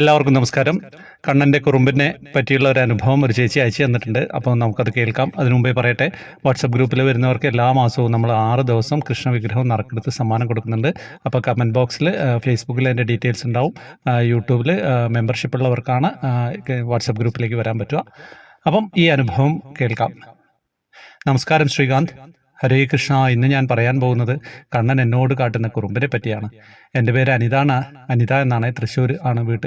എല്ലാവർക്കും നമസ്കാരം. കണ്ണന്റെ കുറുമ്പിനെ പറ്റിയുള്ള ഒരു അനുഭവം ഒരു ചേച്ചി അയച്ചു തന്നിട്ടുണ്ട്. അപ്പോൾ നമുക്കത് കേൾക്കാം. അതിനു മുമ്പേ പറയട്ടെ വാട്സപ്പ് ഗ്രൂപ്പിൽ വരുന്നവർക്ക് എല്ലാ മാസവും നമ്മൾ ആറ് ദിവസം കൃഷ്ണ വിഗ്രഹം നറുക്കെടുത്ത് സമ്മാനം കൊടുക്കുന്നുണ്ട്. അപ്പോൾ കമന്റ് ബോക്സിൽ ഫേസ്ബുക്കിൽ അതിന്റെ ഡീറ്റെയിൽസ് ഉണ്ടാവും. യൂട്യൂബിൽ മെമ്പർഷിപ്പ് ഉള്ളവർക്കാണ് വാട്സപ്പ് ഗ്രൂപ്പിലേക്ക് വരാൻ പറ്റുക. അപ്പം ഈ അനുഭവം കേൾക്കാം. നമസ്കാരം ശ്രീകാന്ത്. ഹരേ കൃഷ്ണ ഇന്ന് ഞാൻ പറയാൻ പോകുന്നത് കണ്ണൻ എന്നോട് കാട്ടുന്ന കുറുമ്പിനെ പറ്റിയാണ്. എന്റെ പേര് അനിതാണ്. അനിത എന്നാണ്. തൃശ്ശൂർ ആണ് വീട്.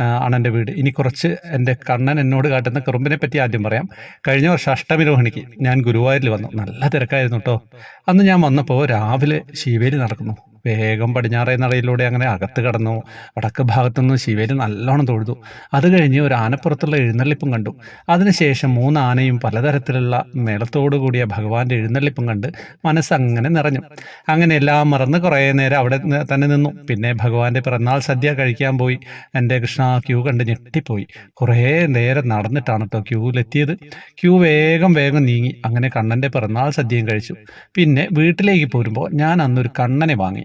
ആണ് എന്റെ വീട്. ഇനി കുറച്ച് എന്റെ കണ്ണൻ എന്നോട് കാട്ടുന്ന കുറുമ്പിനെ പറ്റി ആദ്യം പറയാം. കഴിഞ്ഞ വർഷം അഷ്ടമി രോഹിണിക്ക് ഞാൻ ഗുരുവായൂരിൽ വന്നു. നല്ല തിരക്കായിരുന്നു കേട്ടോ. അന്ന് ഞാൻ വന്നപ്പോൾ രാവിലെ ശിവേലി നടക്കുന്നു. വേഗം പടിഞ്ഞാറേ നടയിലൂടെ അങ്ങനെ അകത്ത് കടന്നു. വടക്ക് ഭാഗത്തുനിന്ന് ശിവേലി നല്ലോണം തൊഴുതു. അത് കഴിഞ്ഞ് ഒരു ആനപ്പുറത്തുള്ള എഴുന്നള്ളിപ്പും കണ്ടു. അതിനുശേഷം മൂന്ന് ആനയും പലതരത്തിലുള്ള നിലത്തോടു കൂടിയ ഭഗവാന്റെ എഴുന്നള്ളിപ്പും കണ്ട് മനസ്സങ്ങനെ നിറഞ്ഞു. അങ്ങനെ എല്ലാം മറന്ന് കുറേ നേരം അവിടെ തന്നെ നിന്നു. പിന്നെ ഭഗവാന്റെ പിറന്നാൾ സദ്യ കഴിക്കാൻ പോയി. എന്റെ കൃഷ്ണ ക്യൂ കണ്ട് ഞെട്ടിപ്പോയി. കുറേ നേരം നടന്നിട്ടാണ് കേട്ടോ ക്യൂവിലെത്തിയത്. ക്യൂ വേഗം വേഗം നീങ്ങി. അങ്ങനെ കണ്ണന്റെ പിറന്നാൾ സദ്യയും കഴിച്ചു. പിന്നെ വീട്ടിലേക്ക് പോരുമ്പോൾ ഞാൻ അന്നൊരു കണ്ണനെ വാങ്ങി.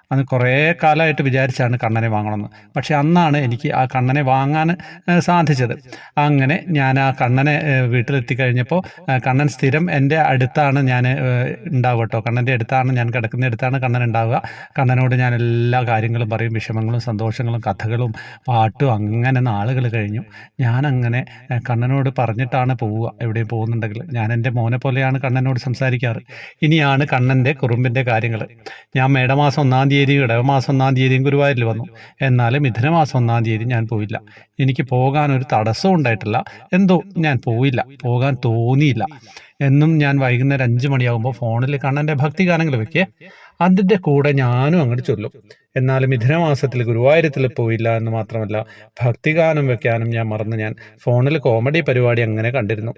അന്ന് കുറേ കാലമായിട്ട് വിചാരിച്ചാണ് കണ്ണനെ വാങ്ങണമെന്ന്. പക്ഷേ അന്നാണ് എനിക്ക് ആ കണ്ണനെ വാങ്ങാൻ സാധിച്ചത്. അങ്ങനെ ഞാൻ ആ കണ്ണനെ വീട്ടിലെത്തി കഴിഞ്ഞപ്പോൾ കണ്ണൻ സ്ഥിരം എന്റെ അടുത്താണ് ഞാൻ ഉണ്ടാവുക കേട്ടോ. കണ്ണന്റെ അടുത്താണ് ഞാൻ കിടക്കുന്ന അടുത്താണ് കണ്ണൻ ഉണ്ടാവുക. കണ്ണനോട് ഞാൻ എല്ലാ കാര്യങ്ങളും പറയും വിഷമങ്ങളും സന്തോഷങ്ങളും കഥകളും പാട്ടും അങ്ങനെ നാളുകൾ കഴിഞ്ഞു. ഞാനങ്ങനെ കണ്ണനോട് പറഞ്ഞിട്ടാണ് പോവുക. എവിടെയും പോകുന്നുണ്ടെങ്കിൽ ഞാൻ എന്റെ മോനെ പോലെയാണ് കണ്ണനോട് സംസാരിക്കാറ്. ഇനിയാണ് കണ്ണന്റെ കുറുമ്പിന്റെ കാര്യങ്ങൾ. ഞാൻ മേടമാസം ഒന്നാം തീയതി ഇടവമാസം ഒന്നാം തീയതിയും ഗുരുവായൂരിൽ വന്നു. എന്നാൽ മിഥുനമാസം ഒന്നാം തീയതി ഞാൻ പോയില്ല. എനിക്ക് പോകാൻ ഒരു തടസ്സം ഉണ്ടായിട്ടില്ല. എന്തോ ഞാൻ പോയില്ല. പോകാൻ തോന്നിയില്ല. എന്നും ഞാൻ വൈകുന്നേരം അഞ്ച് മണിയാകുമ്പോൾ ഫോണിൽ കണ്ണന്റെ ഭക്തി ഗാനങ്ങൾ വെക്കേ. അതിന്റെ കൂടെ ഞാനും അങ്ങോട്ട് ചൊല്ലും. എന്നാൽ മിഥുനമാസത്തിൽ ഗുരുവായൂരത്തിൽ പോയില്ല എന്ന് മാത്രമല്ല ഭക്തിഗാനം വെക്കാനും ഞാൻ മറന്നു. ഞാൻ ഫോണിൽ കോമഡി പരിപാടി അങ്ങനെ കണ്ടിരുന്നു.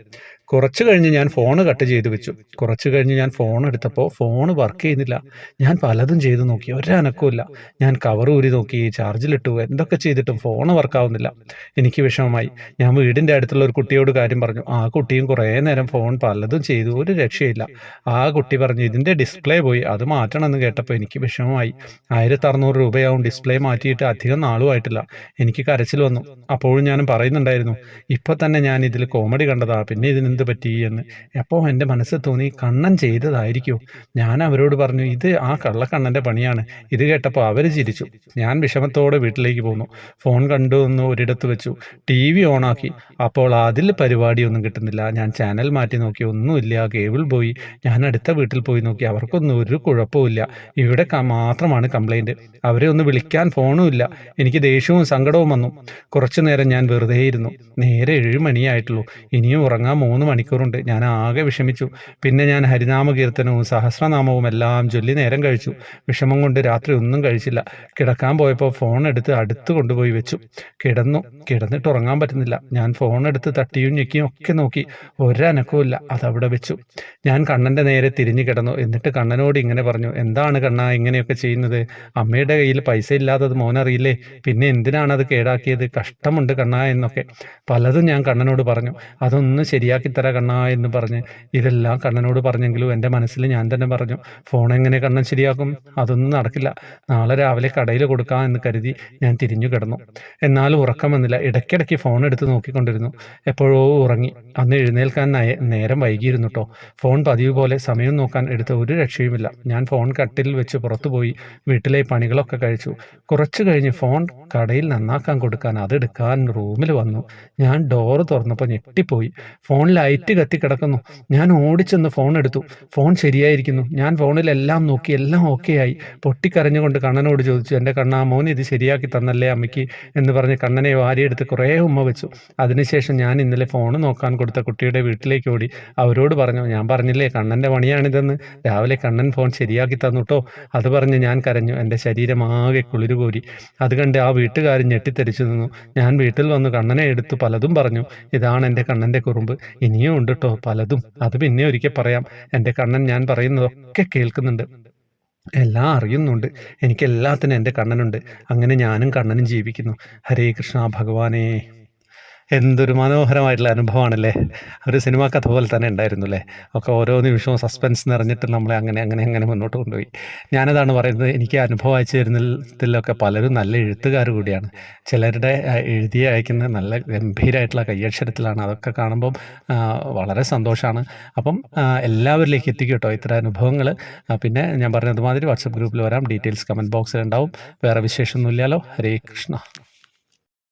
കുറച്ച് കഴിഞ്ഞ് ഞാൻ ഫോൺ കട്ട് ചെയ്ത് വെച്ചു. കുറച്ച് കഴിഞ്ഞ് ഞാൻ ഫോൺ എടുത്തപ്പോൾ ഫോൺ വർക്ക് ചെയ്യുന്നില്ല. ഞാൻ പലതും ചെയ്തു നോക്കി. ഒരനക്കുമില്ല ഞാൻ കവർ ഊരി നോക്കി ചാർജിലിട്ടു. എന്തൊക്കെ ചെയ്തിട്ടും ഫോൺ വർക്കാവുന്നില്ല എനിക്ക് വിഷമമായി. ഞാൻ വീടിന്റെ അടുത്തുള്ള ഒരു കുട്ടിയോട് കാര്യം പറഞ്ഞു. ആ കുട്ടിയും കുറേ നേരം ഫോൺ പലതും ചെയ്തു. ഒരു രക്ഷയില്ല. ആ കുട്ടി പറഞ്ഞു ഇതിന്റെ ഡിസ്പ്ലേ പോയി. അത് മാറ്റണമെന്ന് കേട്ടപ്പോൾ എനിക്ക് വിഷമമായി. ആയിരത്തി അറുന്നൂറ് രൂപയാവും ഡിസ്പ്ലേ മാറ്റിയിട്ട് അധികം നാളും ആയിട്ടില്ല എനിക്ക് കരച്ചിൽ വന്നു. അപ്പോഴും ഞാൻ പറയുന്നുണ്ടായിരുന്നു ഇപ്പം തന്നെ ഞാൻ ഇതിൽ കോമഡി കണ്ടതാ പിന്നെ ഇതിനെന്ത് പറ്റി? എന്ന്. എപ്പോൾ എന്റെ മനസ്സ് തോന്നി കണ്ണൻ ചെയ്തതായിരിക്കും. ഞാൻ അവരോട് പറഞ്ഞു ഇത് ആ കള്ളക്കണ്ണന്റെ പണിയാണ്. ഇത് കേട്ടപ്പോൾ അവർ ചിരിച്ചു. ഞാൻ വിഷമത്തോടെ വീട്ടിലേക്ക് പോന്നു. ഫോൺ കണ്ടു എന്ന് ഒരിടത്ത് വെച്ചു. ടി വി ഓണാക്കി. അപ്പോൾ അതിൽ പരിപാടിയൊന്നും കിട്ടുന്നില്ല. ഞാൻ ചാനൽ മാറ്റി നോക്കി. ഒന്നുമില്ല. കേബിൾ പോയി. ഞാൻ അടുത്ത വീട്ടിൽ പോയി നോക്കി. അവർക്കൊന്നും ഒരു കുഴപ്പമില്ല ഇവിടെ മാത്രമാണ് കംപ്ലൈന്റ്. അവരെ ഒന്ന് വിളിക്കാൻ ഫോണും ഇല്ല. എനിക്ക് ദേഷ്യവും സങ്കടവും വന്നു. കുറച്ചു നേരം ഞാൻ വെറുതെ ഇരുന്നു. നേരെ ഏഴ് മണിയായിട്ടുള്ളൂ. ഇനിയും ഉറങ്ങാൻ മൂന്ന് മണിക്കൂറുണ്ട്. ഞാൻ ആകെ വിഷമിച്ചു. പിന്നെ ഞാൻ ഹരിനാമ കീർത്തനവും സഹസ്രനാമവും എല്ലാം ചൊല്ലി നേരം കഴിച്ചു. വിഷമം കൊണ്ട് രാത്രി ഒന്നും കഴിച്ചില്ല. കിടക്കാൻ പോയപ്പോൾ ഫോൺ എടുത്ത് അടുത്ത് കൊണ്ടുപോയി വെച്ചു. കിടന്നു. കിടന്നിട്ട് ഉറങ്ങാൻ പറ്റുന്നില്ല. ഞാൻ ഫോൺ എടുത്ത് തട്ടിയും ഞെക്കിയും ഒക്കെ നോക്കി. ഒരനക്കവുമില്ല അതവിടെ വെച്ചു. ഞാൻ കണ്ണന്റെ നേരെ തിരിഞ്ഞു കിടന്നു. എന്നിട്ട് കണ്ണനോട് ഇങ്ങനെ പറഞ്ഞു. എന്താണ് കണ്ണ ഇങ്ങനെയൊക്കെ ചെയ്യുന്നത്? അമ്മയുടെ കയ്യിൽ പൈസ ഇല്ലാത്തത് മോനറിയില്ലേ പിന്നെ എന്തിനാണ് അത് കേടാക്കിയത്? കഷ്ടമുണ്ട് കണ്ണ എന്നൊക്കെ. പലതും ഞാൻ കണ്ണനോട് പറഞ്ഞു. അതൊന്ന് ശരിയാക്കി തര കണ്ണ എന്ന് പറഞ്ഞ്. ഇതെല്ലാം കണ്ണനോട് പറഞ്ഞെങ്കിലും എന്റെ മനസ്സിൽ ഞാൻ തന്നെ പറഞ്ഞു. ഫോൺ എങ്ങനെ കണ്ണൻ ശരിയാക്കും? അതൊന്നും നടക്കില്ല. നാളെ രാവിലെ കടയിൽ കൊടുക്കാം എന്ന് കരുതി ഞാൻ തിരിഞ്ഞു കിടന്നു. എന്നാലും ഉറക്കം വന്നില്ല. ഇടയ്ക്കിടയ്ക്ക് ഫോൺ എടുത്ത് നോക്കിക്കൊണ്ടിരുന്നു. എപ്പോഴോ ഉറങ്ങി. അന്ന് എഴുന്നേൽക്കാൻ നേരം വൈകിയിരുന്നു കേട്ടോ ഫോൺ പതിവ് പോലെ സമയം നോക്കാൻ എടുത്ത ഒരു രക്ഷയുമില്ല. ഞാൻ ഫോൺ കട്ടിൽ വെച്ച് പുറത്തുപോയി വീട്ടിലെ വീട്ടിലെ പണികളൊക്കെ കഴിച്ചു. കുറച്ച് കഴിഞ്ഞ് ഫോൺ കടയിൽ നന്നാക്കാൻ കൊടുക്കാൻ അതെടുക്കാൻ റൂമിൽ വന്നു. ഞാൻ ഡോറ് തുറന്നപ്പോൾ ഞെട്ടിപ്പോയി. ഫോൺ ലൈറ്റ് കത്തി കിടക്കുന്നു. ഞാൻ ഓടിച്ചെന്ന് ഫോൺ എടുത്തു. ഫോൺ ശരിയായിരിക്കുന്നു. ഞാൻ ഫോണിലെല്ലാം നോക്കി എല്ലാം ഓക്കെ ആയി. പൊട്ടിക്കരഞ്ഞുകൊണ്ട് കണ്ണനോട് ചോദിച്ചു എന്റെ കണ്ണാ മോൻ ഇത് ശരിയാക്കി തന്നല്ലേ അമ്മയ്ക്ക്? എന്ന് പറഞ്ഞ് കണ്ണനെ വാരിയെടുത്ത് കുറേ ഉമ്മ വെച്ചു. അതിനുശേഷം ഞാൻ ഇന്നലെ ഫോൺ നോക്കാൻ കൊടുത്ത കുട്ടിയുടെ വീട്ടിലേക്ക് ഓടി. അവരോട് പറഞ്ഞു ഞാൻ പറഞ്ഞില്ലേ കണ്ണന്റെ പണിയാണിതെന്ന്. രാവിലെ കണ്ണൻ ഫോൺ ശരിയാക്കി തന്നു കേട്ടോ അത് പറഞ്ഞ് ഞാൻ കരഞ്ഞു. എന്റെ ശരീരം ആകെ കുളിരു കോരി. അത് കണ്ട് ആ വീട്ടുകാരൻ ഞെട്ടിത്തെരിച്ചു നിന്നു. ഞാൻ വീട്ടിൽ വന്ന് കണ്ണനെ എടുത്തു പലതും പറഞ്ഞു. ഇതാണ് എന്റെ കണ്ണന്റെ കുറുമ്പ്. ഇനിയും ഉണ്ട് കേട്ടോ പലതും. അത് പിന്നെ ഒരിക്കൽ പറയാം. എന്റെ കണ്ണൻ ഞാൻ പറയുന്നതൊക്കെ കേൾക്കുന്നുണ്ട്. എല്ലാം അറിയുന്നുണ്ട്. എനിക്ക് എല്ലാത്തിനും എന്റെ കണ്ണനുണ്ട്. അങ്ങനെ ഞാനും കണ്ണനും ജീവിക്കുന്നു. ഹരേ കൃഷ്ണ ഭഗവാനേ. എന്തൊരു മനോഹരമായിട്ടുള്ള അനുഭവമാണല്ലേ? ഒരു സിനിമ കഥ പോലെ തന്നെ ഉണ്ടായിരുന്നു അല്ലേ? ഒക്കെ ഓരോ നിമിഷവും സസ്പെൻസ് നിറഞ്ഞിട്ട് നമ്മളെ അങ്ങനെ അങ്ങനെ അങ്ങനെ മുന്നോട്ട് കൊണ്ടുപോയി. ഞാനതാണ് പറയുന്നത് എനിക്ക് അനുഭവം അയച്ചു തരുന്നതിലൊക്കെ പലരും നല്ല എഴുത്തുകാർ കൂടിയാണ്. ചിലരുടെ എഴുതി അയക്കുന്ന നല്ല ഗംഭീരമായിട്ടുള്ള കയ്യക്ഷരത്തിലാണ് അതൊക്കെ കാണുമ്പം വളരെ സന്തോഷമാണ്. അപ്പം എല്ലാവരിലേക്ക് എത്തിക്കും കേട്ടോ ഇത്ര അനുഭവങ്ങൾ പിന്നെ ഞാൻ പറഞ്ഞതുമാതിരി വാട്സപ്പ് ഗ്രൂപ്പിൽ വരാം. ഡീറ്റെയിൽസ് കമന്റ് ബോക്സിൽ ഉണ്ടാവും. വേറെ വിശേഷമൊന്നുമില്ലല്ലോ. ഹരേ കൃഷ്ണ.